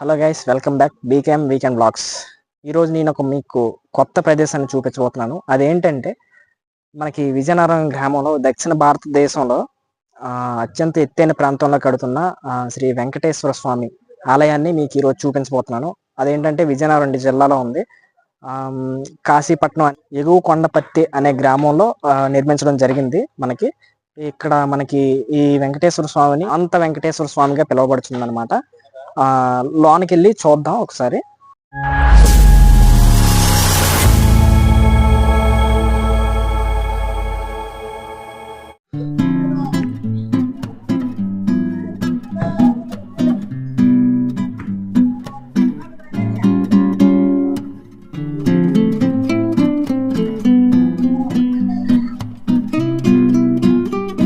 Hello guys welcome back BKM weekend blogs ఈరోజు నేను ఒక మీకు కొత్త ప్రదేశాన్ని చూపించబోతున్నాను. అదేంటంటే మనకి విజయనగరం గ్రామంలో దక్షిణ భారతదేశంలో అత్యంత ఎత్తైన ప్రాంతంలో కడుతున్న శ్రీ వెంకటేశ్వర స్వామి ఆలయాన్ని మీకు ఈరోజు చూపించబోతున్నాను. అదేంటంటే విజయనగరం జిల్లాలో ఉంది. కాశీపట్నం ఎగువ కొండపత్తి అనే గ్రామంలో నిర్మించడం జరిగింది మనకి. ఇక్కడ మనకి ఈ వెంకటేశ్వర స్వామిని అంత వెంకటేశ్వర స్వామిగా పిలువబడుతుంది అనమాట లోనికి వెళ్ళి చూద్దాం ఒకసారి.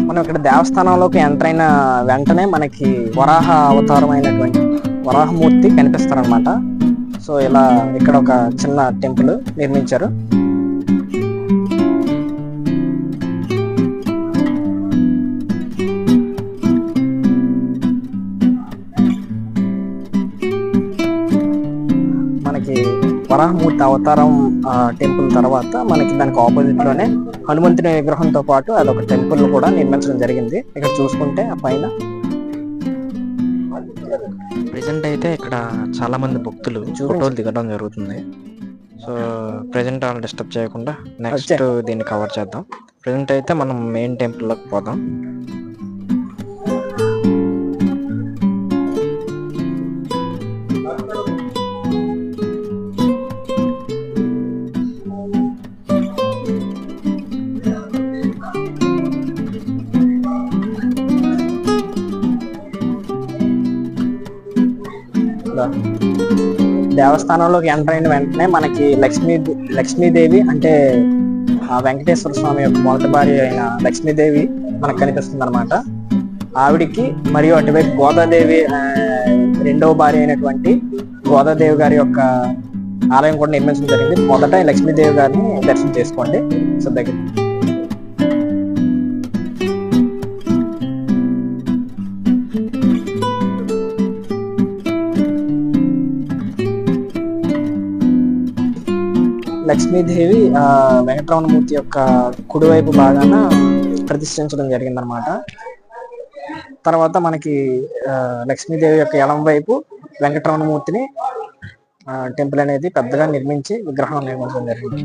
మనం ఇక్కడ దేవస్థానంలోకి ఎంటర్ అయిన వెంటనే మనకి వరాహ అవతారమైనటువంటి వరాహమూర్తి కనిపిస్తారనమాట సో ఇలా ఇక్కడ ఒక చిన్న టెంపుల్ నిర్మించారు. మనకి వరాహమూర్తి అవతారం టెంపుల్ తర్వాత మనకి దానికి ఆపోజిట్లోనే హనుమంతుని విగ్రహంతో పాటు అదొక టెంపుల్ కూడా నిర్మించడం జరిగింది. ఇక్కడ చూసుకుంటే ఆ పైన ప్రెసెంట్ అయితే ఇక్కడ చాలా మంది భక్తులు ఫోటోలు దిగడం జరుగుతుంది. సో ప్రెసెంట్ వాళ్ళు డిస్టర్బ్ చేయకుండా నెక్స్ట్ దీన్ని కవర్ చేద్దాం. ప్రెసెంట్ అయితే మనం మెయిన్ టెంపుల్లోకి పోదాం. ఇలా దేవస్థానంలోకి ఎంటర్ అయిన వెంటనే మనకి లక్ష్మీ లక్ష్మీదేవి అంటే ఆ వెంకటేశ్వర స్వామి యొక్క మొదటి భార్య అయిన లక్ష్మీదేవి మనకు కనిపిస్తుంది అనమాట ఆవిడికి మరియు అటువైపు గోదాదేవి రెండవ భార్య అయినటువంటి గోదాదేవి గారి యొక్క ఆలయం కూడా నిర్మించడం జరిగింది. మొదట లక్ష్మీదేవి గారిని దర్శనం చేసుకోండి. సో దగ్గర లక్ష్మీదేవి ఆ వెంకటరమణమూర్తి యొక్క కుడివైపు భాగాన ప్రతిష్ఠించడం జరిగిందనమాట తర్వాత మనకి లక్ష్మీదేవి యొక్క ఎడం వైపు వెంకటరమణమూర్తిని టెంపుల్ అనేది పెద్దగా నిర్మించి విగ్రహం నిర్మించడం జరిగింది.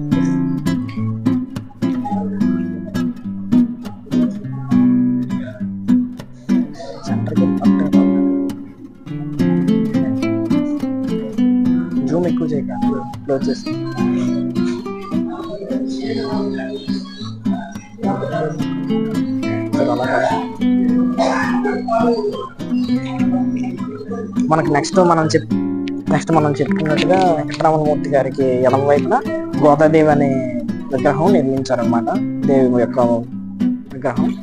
జూమ్ ఎక్కువ చేయక క్లోజ్ చేసి మనకి నెక్స్ట్ మనం చెప్ నెక్స్ట్ మనం చెప్పుకున్నట్టుగా వెంకటరామమూర్తి గారికి ఎడం వైపున గోదాదేవి అనే విగ్రహం నిర్మించారనమాట దేవి యొక్క విగ్రహం.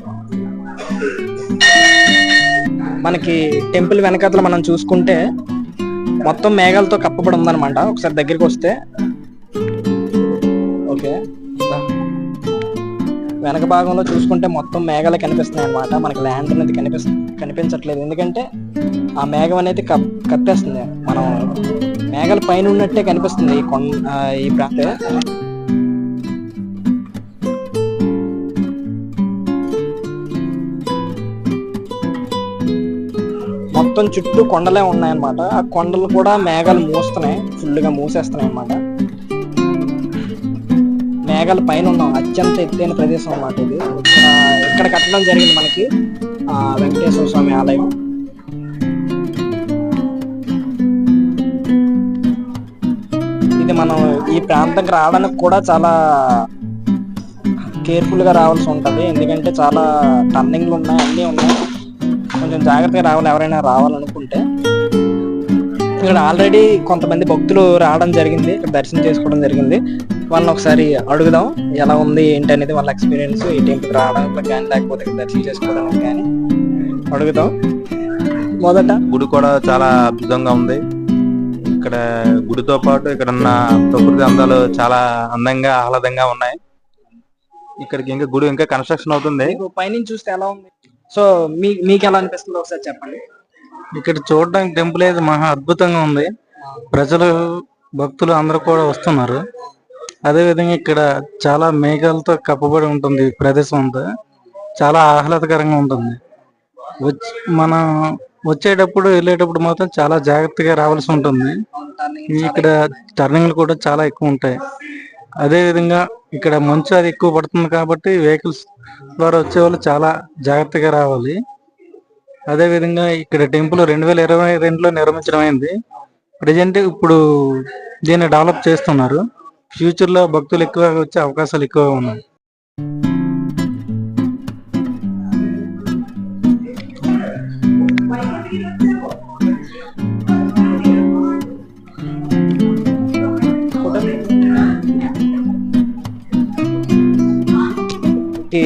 మనకి టెంపుల్ వెనకాతల మనం చూసుకుంటే మొత్తం మేఘాలతో కప్పబడి ఉందన్నమాట. ఒకసారి దగ్గరికి వస్తే వెనక భాగంలో చూసుకుంటే మొత్తం మేఘాలు కనిపిస్తున్నాయి అనమాట మనకి ల్యాండ్ అనేది కనిపిస్ కనిపించట్లేదు. ఎందుకంటే ఆ మేఘం అనేది కప్ కప్పేస్తుంది. మనం మేఘాల పైన ఉన్నట్టే కనిపిస్తుంది ఈ కొండ ఈ ప్రాంతం. మొత్తం చుట్టూ కొండలే ఉన్నాయన్నమాట. ఆ కొండలు కూడా మేఘాలు మూస్తున్నాయి. ఫుల్గా మూసేస్తున్నాయి అన్నమాట. మేఘాల పైన ఉన్నాం. అత్యంత ఎత్తైన ప్రదేశం అన్నమాట ఇది. ఇక్కడ కట్టడం జరిగింది మనకి. వెంకటేశ్వర స్వామి ఆలయం. ఇది మనం ఈ ప్రాంతంకి రావడానికి కూడా చాలా కేర్ఫుల్గా రావాల్సి ఉంటుంది. ఎందుకంటే చాలా టర్నింగ్లు ఉన్నాయి అన్నీ ఉన్నాయి. కొంచెం జాగ్రత్తగా రావాలి ఎవరైనా రావాలనుకుంటే. ఇక్కడ ఆల్రెడీ కొంతమంది భక్తులు రావడం జరిగింది. ఇక్కడ దర్శనం చేసుకోవడం జరిగింది. వాళ్ళని ఒకసారి అడుగుదాం ఎలా ఉంది ఏంటి అనేది వాళ్ళ ఎక్స్పీరియన్స్ ఈ టెంపుల్ రావడానికి కానీ లేకపోతే దర్శనం చేసుకోవడానికి కానీ అడుగుదాం. మొదట గుడి కూడా చాలా అద్భుతంగా ఉంది. ఇక్కడ గుడితో పాటు ఇక్కడ ఉన్న ప్రకృతి అందాలు చాలా అందంగా ఆహ్లాదంగా ఉన్నాయి. ఇక్కడికి ఇంకా గుడి ఇంకా కన్స్ట్రక్షన్ అవుతుంది. పైనుంచి చూస్తే ఎలా ఉంది? సో మీ మీకు ఎలా అనిపిస్తుందో ఒకసారి చెప్పండి. ఇక్కడ చూడడానికి టెంపుల్ అయితే మహా అద్భుతంగా ఉంది. ప్రజలు భక్తులు అందరూ కూడా వస్తున్నారు. అదేవిధంగా ఇక్కడ చాలా మేఘాలతో కప్పబడి ఉంటుంది ఈ ప్రదేశం అంతా. చాలా ఆహ్లాదకరంగా ఉంటుంది. వచ్చి మనం వచ్చేటప్పుడు వెళ్ళేటప్పుడు మాత్రం చాలా జాగ్రత్తగా రావాల్సి ఉంటుంది. ఇక్కడ టర్నింగ్లు కూడా చాలా ఎక్కువ ఉంటాయి. అదేవిధంగా ఇక్కడ మంచు అది ఎక్కువ పడుతుంది కాబట్టి వెహికల్స్ ద్వారా వచ్చే వాళ్ళు చాలా జాగ్రత్తగా రావాలి. అదేవిధంగా ఇక్కడ టెంపుల్ రెండు వేల ఇరవై రెండులో నిర్మించడం అయింది. ప్రజెంట్ ఇప్పుడు దీన్ని డెవలప్ చేస్తున్నారు. ఫ్యూచర్లో భక్తులు ఎక్కువగా వచ్చే అవకాశాలు ఎక్కువగా ఉన్నాయి. ఈ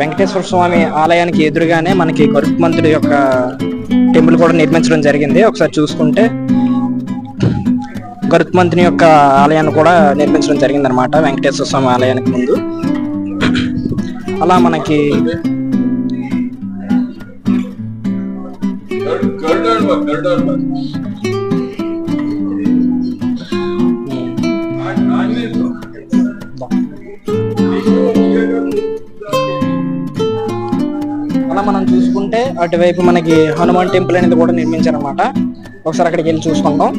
వెంకటేశ్వర స్వామి ఆలయానికి ఎదురుగానే మనకి గరుత్మంతుడి యొక్క టెంపుల్ కూడా నిర్మించడం జరిగింది. ఒకసారి చూసుకుంటే గరుత్మంతుని యొక్క ఆలయాన్ని కూడా నిర్మించడం జరిగింది అనమాట వెంకటేశ్వర స్వామి ఆలయానికి ముందు. అలా మనకి అలా మనం చూసుకుంటే అటువైపు మనకి హనుమాన్ టెంపుల్ అనేది కూడా నిర్మించారనమాట ఒకసారి అక్కడికి వెళ్ళి చూసుకుంటాం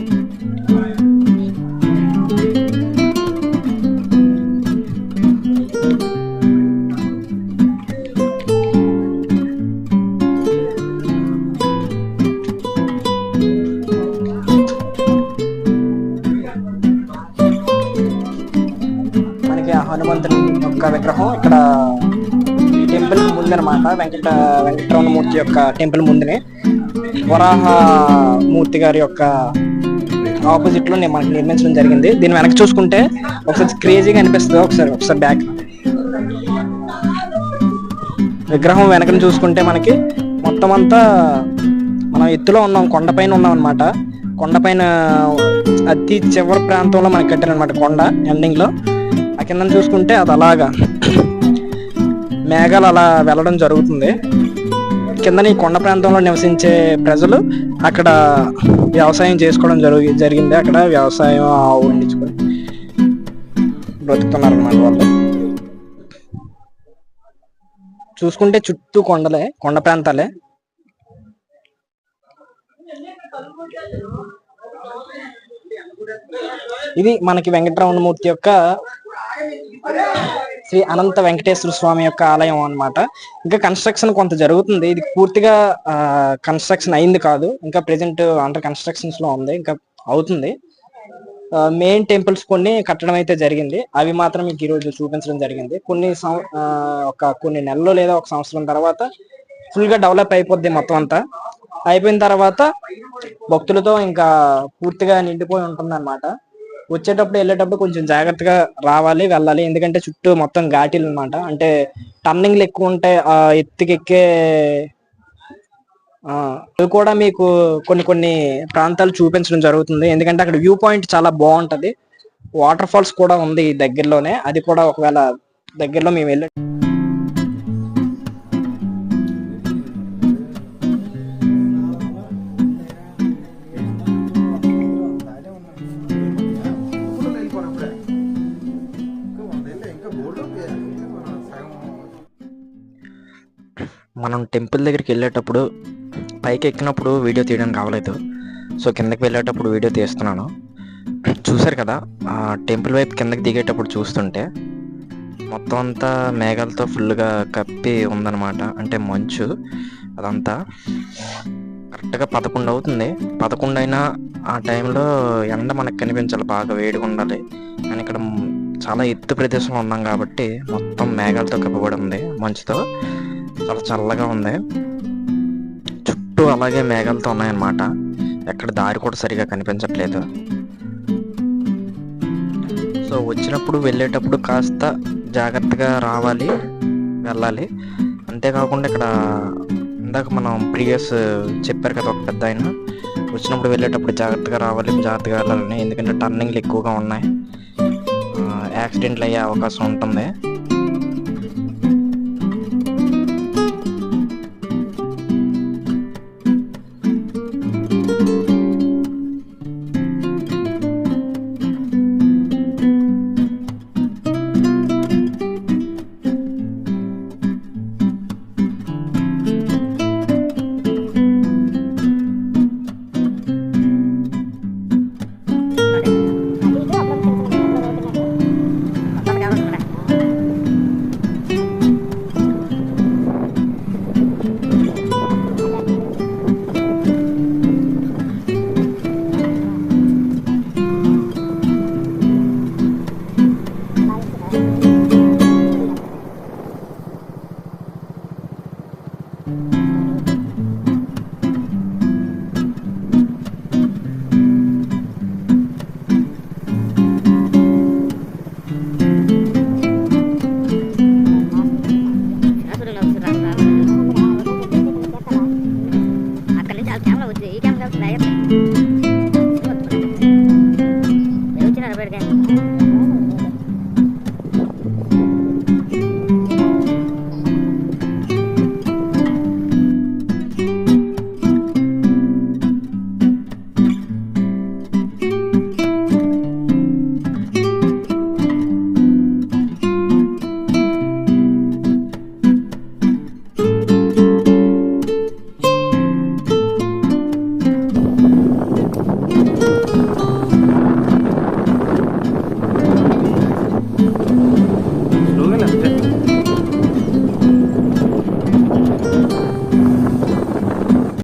విగ్రహం. ఇక్కడ ఈ టెంపుల్ ముందనమాట. వెంకట వెంకటరమణమూర్తి యొక్క టెంపుల్ ముందునే. వరాహ మూర్తి గారి యొక్క ఆపోజిట్లో మనకి నిర్మించడం జరిగింది. దీని వెనక చూసుకుంటే ఒకసారి క్రేజీగా అనిపిస్తుంది. ఒకసారి ఒకసారి బ్యాక్ విగ్రహం వెనకని చూసుకుంటే మనకి మొత్తం అంతా మనం ఎత్తులో ఉన్నాం. కొండపైన ఉన్నాం అనమాట కొండపైన అతి చివరి ప్రాంతంలో మనకి కట్టారనమాట కొండ ఎండింగ్లో. ఆ కింద చూసుకుంటే అది అలాగా. మేఘాలు అలా వెళ్ళడం జరుగుతుంది. కింద ఈ కొండ ప్రాంతంలో నివసించే ప్రజలు అక్కడ వ్యవసాయం చేసుకోవడం జరుగు జరిగింది. అక్కడ వ్యవసాయం ఆవు వండించుకొని బ్రతుకుతున్నారు అన్నమాట వాళ్ళు. చూసుకుంటే చుట్టూ కొండలే కొండ ప్రాంతాలే. ఇది మనకి వెంకటరమణమూర్తి యొక్క శ్రీ అనంత వెంకటేశ్వర స్వామి యొక్క ఆలయం అన్నమాట. ఇంకా కన్స్ట్రక్షన్ కొంత జరుగుతుంది. ఇది పూర్తిగా కన్స్ట్రక్షన్ అయింది కాదు. ఇంకా ప్రెసెంట్ అండర్ కన్స్ట్రక్షన్స్లో ఉంది. ఇంకా అవుతుంది. మెయిన్ టెంపుల్స్ కొన్ని కట్టడం అయితే జరిగింది. అవి మాత్రం మీకు ఈరోజు చూపించడం జరిగింది. కొన్ని ఒక కొన్ని నెలలు లేదా ఒక సంవత్సరం తర్వాత ఫుల్గా డెవలప్ అయిపోద్ది మొత్తం అంతా. అయిపోయిన తర్వాత భక్తులతో ఇంకా పూర్తిగా నిండిపోయి ఉంటుంది అనమాట వచ్చేటప్పుడు వెళ్ళేటప్పుడు కొంచెం జాగ్రత్తగా రావాలి వెళ్ళాలి. ఎందుకంటే చుట్టూ మొత్తం ఘాటీలు అన్నమాట. అంటే టర్నింగ్లు ఎక్కువ ఉంటాయి ఆ ఎత్తుకెక్కే అవి కూడా మీకు కొన్ని కొన్ని ప్రాంతాలు చూపించడం జరుగుతుంది. ఎందుకంటే అక్కడ వ్యూ పాయింట్ చాలా బాగుంటది. వాటర్ ఫాల్స్ కూడా ఉంది దగ్గరలోనే. అది కూడా ఒకవేళ దగ్గరలో మేము వెళ్ళే మనం టెంపుల్ దగ్గరికి వెళ్ళేటప్పుడు పైకి ఎక్కినప్పుడు వీడియో తీయడానికి కావలేదు సో కిందకి వెళ్ళేటప్పుడు వీడియో తీస్తున్నాను. చూసారు కదా ఆ టెంపుల్ వైపు కిందకి దిగేటప్పుడు చూస్తుంటే మొత్తం అంతా మేఘాలతో ఫుల్గా కప్పి ఉందన్నమాట. అంటే మంచు అదంతా కరెక్ట్గా పదకొండు అవుతుంది. పదకొండు అయినా ఆ టైంలో ఎండ మనకు కనిపించాలి బాగా వేడిగా ఉండాలి. కానీ ఇక్కడ చాలా ఎత్తు ప్రదేశంలో ఉన్నాం కాబట్టి మొత్తం మేఘాలతో కప్పబడి ఉంది మంచుతో. చాలా చల్లగా ఉంది. చుట్టూ అలాగే మేఘాలతో ఉన్నాయన్నమాట. ఎక్కడ దారి కూడా సరిగా కనిపించట్లేదు. సో వచ్చినప్పుడు వెళ్ళేటప్పుడు కాస్త జాగ్రత్తగా రావాలి వెళ్ళాలి. అంతేకాకుండా ఇక్కడ ఇందాక మనం ప్రీవియస్ చెప్పారు కదా ఒక పెద్ద ఆయన. వచ్చినప్పుడు వెళ్ళేటప్పుడు జాగ్రత్తగా రావాలి జాగ్రత్తగా వెళ్ళాలని. ఎందుకంటే టర్నింగ్లు ఎక్కువగా ఉన్నాయి. యాక్సిడెంట్లు అయ్యే అవకాశం ఉంటుంది.